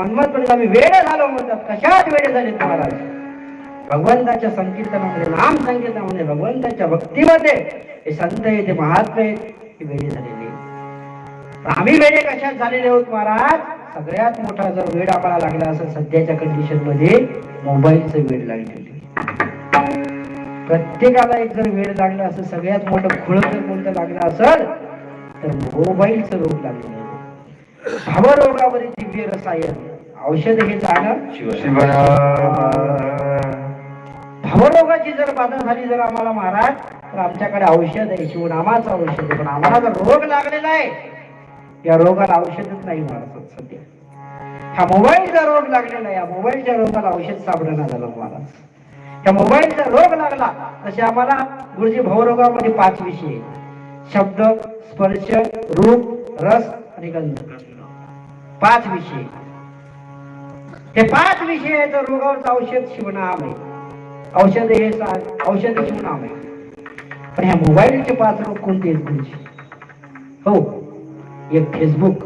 म्हणमत आम्ही वेळ झालो म्हणतात. कशात वेळ झाले महाराज? भगवंताच्या संकीर्तनामध्ये नाम संकीर्तनामध्ये भगवंताच्या भक्तीमध्ये हे संत आहे ते महात्मे आहेत हे वेळे झालेले आम्ही वेळे कशात झालेले आहोत महाराज? सगळ्यात मोठा जर वेळ आम्हाला लागला असेल सध्याच्या कंडिशनमध्ये मोबाईलचं वेळ लागलेली प्रत्येकाला एक जर वेळ लागला असेल सगळ्यात मोठं खुळ जर कोणतं लागलं असेल तर मोबाईलचं रोग लागलेलं भावरोगावरील दिव्य रसायन. औषध हे जागा भावरोगाची जर बाधा झाली जर आम्हाला महाराज तर आमच्याकडे औषध आहे शिवनामाचं औषध आहे. पण आम्हाला जर रोग लागलेला आहे या रोगाला औषधच नाही महाराज सध्या. हा मोबाईलचा रोग लागलेला आहे. या मोबाईलच्या रोगाला औषध सापडणार झालं महाराज. त्या मोबाईलचा रोग लागला तसे आम्हाला गुरुजी भावरोगामध्ये पाच विषय आहेत. शब्द स्पर्श रूप रस आणि गंध. पाच विषय. हे पाच विषयाचं रोगावरचं औषध शिवनाम आहे. औषध हे औषध शिवनाम आहे. पण ह्या मोबाईलचे पाच रोग कोणते आहेत तुमचे हो एक फेसबुक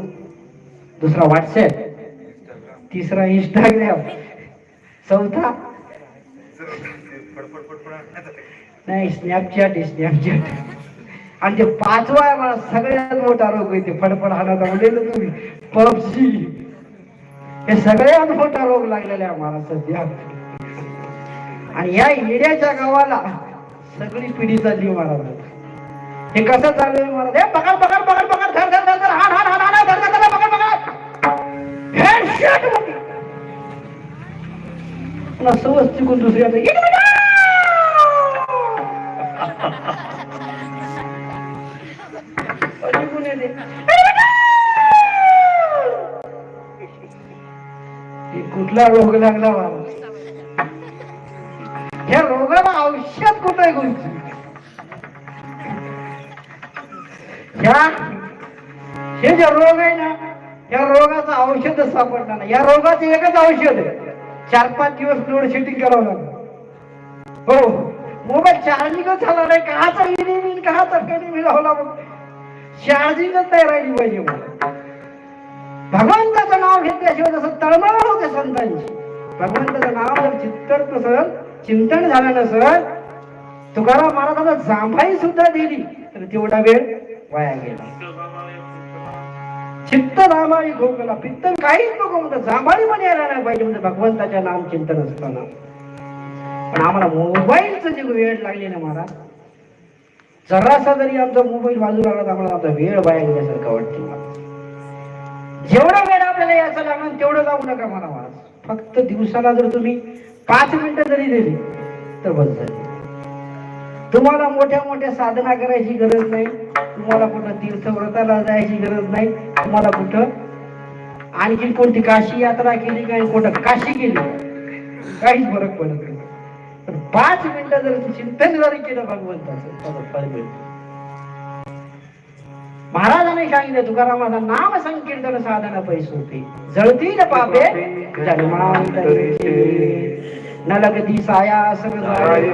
दुसरा व्हॉट्सअप तिसरा इंस्टाग्राम चौथा? नाही स्नॅपचॅट स्नॅपचॅट आणि ते पाचवा आहे मला सगळ्यात मोठा रोग आहे ते फडफड हाणाचा म्हणजे तुम्ही. पबजी. हे सगळ्यात मोठा रोग लागलेला आहे आम्हाला सध्या. आणि या हिड्याच्या गावाला सगळी पिढी चालली महाराज हे कसं चालू आहे महाराज हे पकड पकड पकड पकड धर धर धर धर हाड हाड हाड धर धर धर पकड पकड. हे शेट पुन्हा सहज चुकून दुसऱ्याचं कुठला रोग लागला मला या रोगाला औषध कुठं आहे कोणती ह्या हे जे रोग आहे ना या रोगाचं औषध सापडणार नाही. या रोगाचं एकच औषध आहे. चार पाच दिवस लोड शेटिंग करावं लागलं. हो. मोबाईल चार्जिंगच झाला नाही. का काचा इनिमिन काचा मी लावला मग चार्जिंगच नाही राहिली पाहिजे मला. भगवंताचं नाव घेतल्याशिवाय जसं तळमळ होते संतांची. भगवंताचं नाव जर चित्तन नसल चिंतन झालं नसल तुकाराम महाराजांना जांभाई सुद्धा दिली तर तेवढा वेळ वाया गेला. चित्त रामाळी गोकला पित्त काहीच नको म्हणतं जांभाळी पण यायला नाही पाहिजे म्हणजे भगवंताच्या नाम चिंतन असताना. पण आम्हाला मोबाईलचं जे वेळ लागली ना महाराज जरासा जरी आमचा मोबाईल बाजूला लागला तर आम्हाला आमचा वेळ वाया गेल्यासारखं वाटते. जेवढा वेळ आपल्याला याचं लागणार तेवढं लावू नका मला महाराज फक्त दिवसाला जर तुम्ही पाच मिनिटं जरी दिली तर बस झाली. तुम्हाला मोठ्या मोठ्या साधना करायची गरज नाही तुम्हाला कुठं तीर्थव्रताला जायची गरज नाही तुम्हाला कुठं आणखी कोणती काशी यात्रा केली काय कुठं काशी केली काहीच फरक पडत नाही. पाच मिनिटं जर चिंतन जरी केलं भगवंताचं तर फळ मिळतं. महाराजांनी सांगितलं तुकारामाचा नाम संकीर्तन साधन पैसोपे. जळतील पापे जन्मांतरीचे. न लगती साया साई